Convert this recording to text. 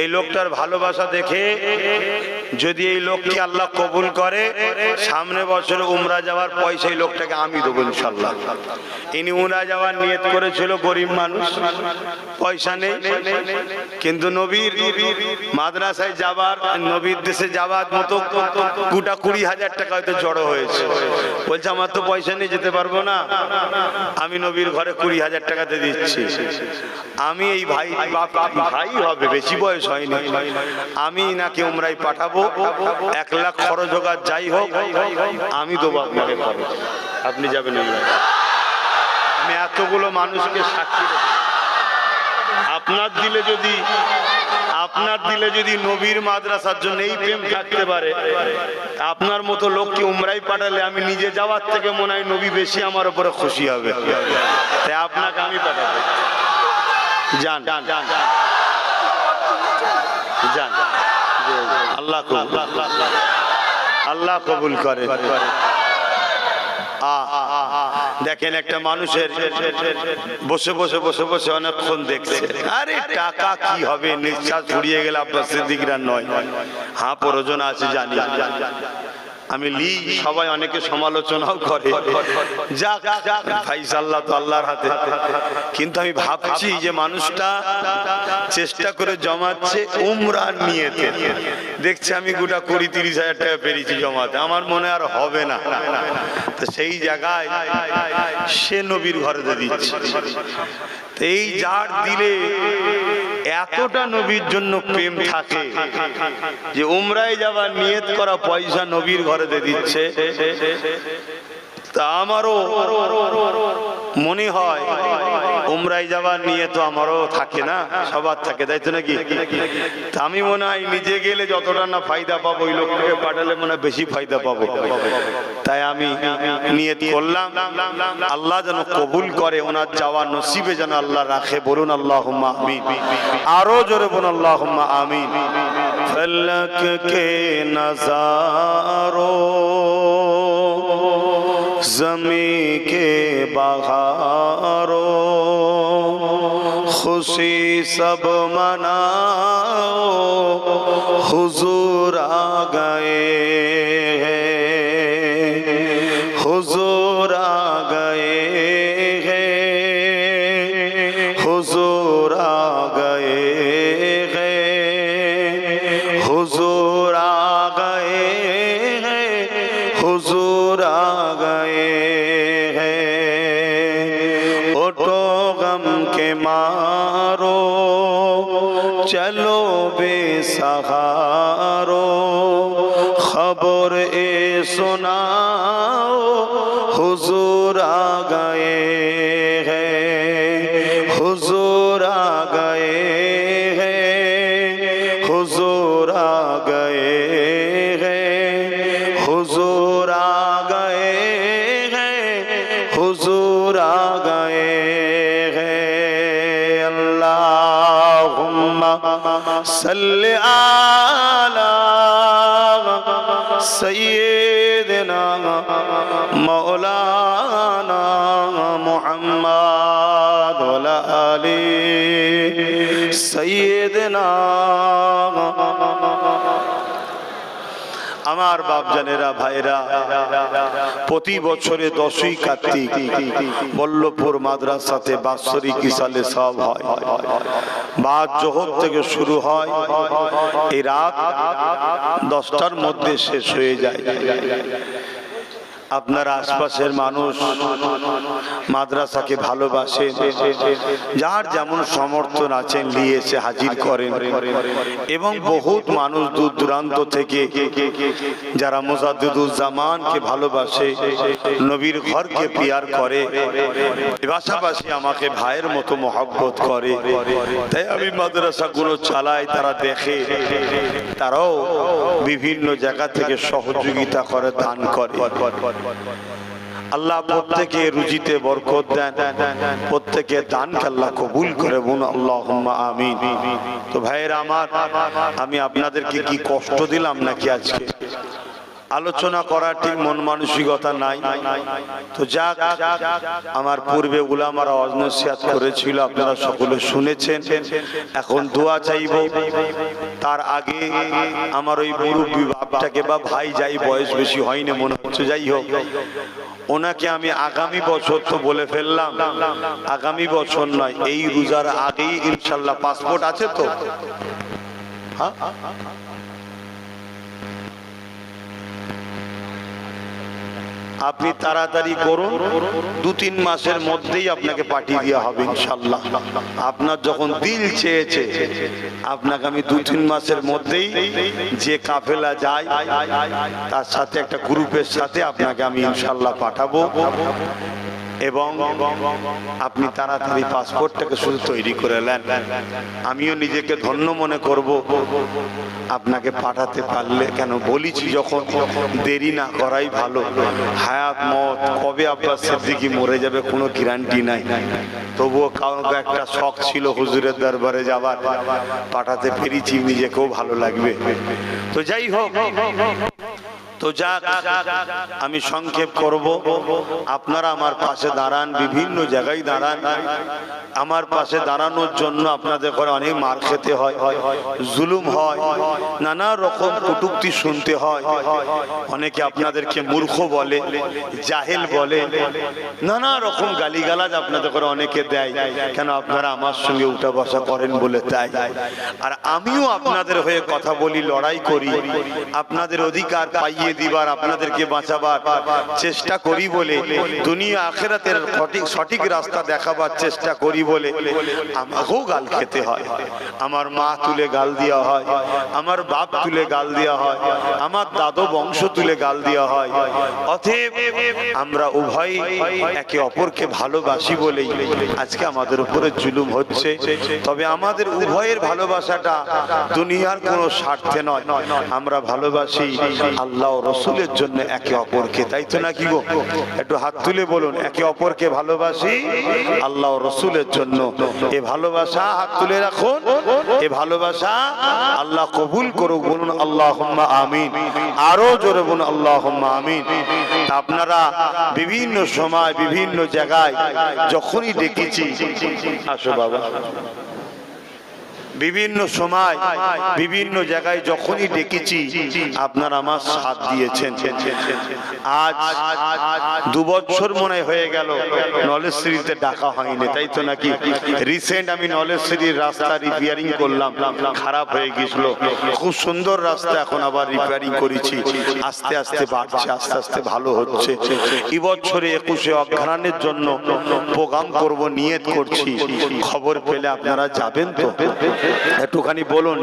এই লোকটার ভালোবাসা দেখে যদি এই লোককে আল্লাহ কবুল করে, সামনে বছর উমরা যাওয়ার পয়সা এই লোকটাকে আমি দেবো ইনশাল্লাহ ইনি উমরা যাওয়ার নিয়ত করেছিল, গরিব মানুষ, পয়সা নেই, কিন্তু নবীর মাদ্রাসায় যাবার, নবীর দেশে যাবার মতো গোটা কুড়ি হাজার টাকা হয়তো জড়ো হয়েছে। বলছে, আমার তো পয়সা নিয়ে যেতে পারব না। আমি নবীর ঘরে কুড়ি হাজার টাকাতে দিচ্ছি। আমি এই ভাই ভাই হবে, বেশি বয়স হয়নি। আমি নাকি উমরাই পাঠাবো, এক লাখ খরচ হোক যাই হোক, আমি দেবো আপনাকে আপনি যাবেন। আমি এতগুলো মানুষকে সাক্ষী আপনার দিলে যদি, আপনার দিলে যদি নবীর মাদ্রাসার জন্য এই প্রেম থাকতে পারে, আপনার মতো লোককে উমরাই পাঠালে আমি নিজে যাওয়ার থেকে মনে হয় নবী বেশি আমার উপরে খুশি হবে। তাই আপনাকে আমি পাঠাবো। যান যান যান। আল্লাহ আল্লাহ কবুল করে। দেখেন একটা মানুষের বসে বসে বসে বসে অনেকক্ষণ দেখছে। আরে টাকা কি হবে? নিঃশ্বাস ফুরিয়ে গেলে আপনার সিদ্দিকরা নয়। হ্যাঁ প্রয়োজন আছে জানি। আমি লি সবাই অনেকে সমালোচনাও করে। যাক ফাইসাল্লাহ তো আল্লাহর হাতে। কিন্তু আমি ভাবছি যে মানুষটা চেষ্টা করে জমাচ্ছে উমরার নিয়েতে। দেখছি আমি গোটা কুড়ি তিরিশ হাজার টাকা পেরেছি জমাতে। আমার মনে আর হবে না। তো সেই জায়গায় সে নবীর ঘরে দিচ্ছে। এই যার দিলে এতটা নবীর জন্য প্রেম থাকে যে উমরায় যাবার নিয়ত করা পয়সা নবীর ঘরে দিচ্ছে। তা আমারও মনে হয় উমরাই যাবার নিয়ে তো আমারও থাকে না, সবার থাকে, তাই তো নাকি? আমি মনে হয় নিজে গেলে যতটা না ফায়দা পাবো, ওই লোকটাকে পাঠালে মনে হয় বেশি ফায়দা পাবো। তাই আমি নিয়ত করলাম, আল্লাহ যেন কবুল করে ওনার যাওয়া নসিবে যেন আল্লাহ রাখে। বলুন আল্লাহ আমিন। আরও জোরে বলুন আল্লাহ আমিন। ফলক কে নজারো। زمین کے بہاروں خوشی سب مناؤ حضور آ گئے চলো বে সাহারো খবর এ শোনাও, হুজুর আ গায়ে হুজুর আ গায়ে হুজুর আ গায়ে صل على سيدنا مولانا محمد ولا آل سيدنا আমার বাপ জানেরা ভাইরা প্রতি বছরে দশই কার্তিক বল্লভপুর মাদ্রাসাতে বাৎসরিক ইসালে সব হয়। বা জোহর থেকে শুরু হয়, এই রাত দশটার মধ্যে শেষ হয়ে যায়। আপনার আশপাশের মানুষ মাদ্রাসাকে ভালোবাসেন, যার যেমন সমর্থন আছেন নিয়ে এসে হাজির করেন। এবং বহুত মানুষ দূর দূরান্ত থেকে যারা মোজাদুজ্জামানকে ভালোবাসে, নবীর ঘরকে পিয়ার করে পাশাপাশি আমাকে ভাইয়ের মতো মহব্বত করে। তাই আমি মাদ্রাসাগুলো চালাই, তারা দেখে, তারাও বিভিন্ন জায়গা থেকে সহযোগিতা করে, দান করে। আল্লাহ প্রত্যেকে রুজিতে বরকত দেন, প্রত্যেকে দানকে আল্লাহ কবুল করে বোন আল্লাহ আমিন। তো ভাইয়েরা আমার, আমি আপনাদেরকে কি কষ্ট দিলাম নাকি আজকে? আলোচনা করার ঠিক মন মানসিকতা নাই। তো যাক, আমার পূর্বে উলামারা অজনসিয়াত করেছিল, আপনারা সকলে শুনেছেন। এখন দোয়া চাইব। তার আগে আমার ওই মুরব্বী বাপটাকে বা ভাই, যাই বয়স বেশি হয়নি মনে হচ্ছে, যাই হোক। ওনাকে আমি আগামী বছর তো বলে ফেললাম। আগামী বছর নয়, এই রোজার আগেই ইনশাল্লাহ পাসপোর্ট আছে তো? হ্যাঁ? আপনি তাড়াতাড়ি করুন, দু তিন মাসের মধ্যেই আপনাকে পাঠিয়ে দেওয়া হবে ইনশাল্লাহ আপনার যখন দিল চেয়েছে, আপনাকে আমি দু তিন মাসের মধ্যেই যে কাফেলা যায়, তার সাথে একটা গ্রুপের সাথে আপনাকে আমি ইনশাল্লাহ পাঠাবো। এবং আপনি তাড়াতাড়ি পাসপোর্টটাকে শুধু তৈরি করে নেন। আমিও নিজেকে ধন্য মনে করব। আপনাকে পাঠাতে পারলে কেন বলিছি যখন দেরি না করাই ভালো। হায়াত, মত, কবে আব্বাস সিদ্দিকি মরে যাবে কোনো গ্যারান্টি নাই। তবুও কারণ একটা শখ ছিল হুজুরের দরবারে যাবার। পাঠাতে পেরেছি নিজেকেও ভালো লাগবে। তো যাই হোক তো যাক, আমি সংক্ষেপ করব। আপনারা আমার পাশে দাঁড়ান, বিভিন্ন জায়গায় দাঁড়ান। আমার পাশে দাঁড়ানোর জন্য আপনাদের ঘরে অনেক মার খেতে হয়, জুলুম হয়, নানা রকম কটুক্তি শুনতে হয়। অনেকে আপনাদেরকে মূর্খ বলে, জাহেল বলে, নানা রকম গালিগালাজ আপনাদের ঘরে অনেকে দেয়। কেন আপনারা আমার সঙ্গে উঠা বসা করেন বলে তাই। আর আমিও আপনাদের হয়ে কথা বলি, লড়াই করি। আপনাদের অধিকার পাইয়ে দিবার, আপনাদেরকে বাঁচাবার চেষ্টা করি বলে, দুনিয়া আখেরাতের সঠিক রাস্তা দেখাবার চেষ্টা করি বলে আমাকেও গাল খেতে হয়। আমার মা তুলে গাল দেওয়া হয়, আমার বাপ তুলে গাল দেওয়া হয়, আমার দাদু বংশ তুলে গাল দেওয়া হয়। অতএব আমরা উভয় একে অপরকে ভালোবাসি বলেই আজকে আমাদের উপরে জুলুম হচ্ছে। তবে আমাদের উভয়ের ভালোবাসাটা দুনিয়ার কোনো স্বার্থে নয়। আমরা ভালোবাসি আল্লাহ রসুলের জন্য একে অপরকে, তাই তো নাকি গো? একটু হাত তুলে বলুন, একে অপরকে ভালোবাসি? আল্লাহ রসুলের জন্য এ ভালোবাসা হাত তুলে রাখুন, এ ভালোবাসা আল্লাহ কবুল করুক বলুন আল্লাহ আমিন, আরও জোরে বলুন আল্লাহ আমিন। আপনারা বিভিন্ন সময়, বিভিন্ন জায়গায় যখনই ডেকেছি, আসো বাবা। বিভিন্ন সময়, বিভিন্ন জায়গায় যখনই ডেকেছি, আপনার আমার সাথ দিয়েছেন। আজ দু বছর মনে হয়ে গেল নলেজ নলেজশ্রীতে ডাকা হয়নি, তাই তো নাকি? রিসেন্ট আমি নলেজশ্রীর রাস্তা রিপেয়ারিং করলাম, খারাপ হয়ে গেছিল। খুব সুন্দর রাস্তা এখন আবার রিপেয়ারিং করেছি। আস্তে আস্তে বাড়ছে, আস্তে আস্তে ভালো হচ্ছে। এবছরে একুশে অঘ্রাণের জন্য প্রোগ্রাম করব, নিয়ত করছি। খবর পেলে আপনারা যাবেন তো? একটুখানি বলুন।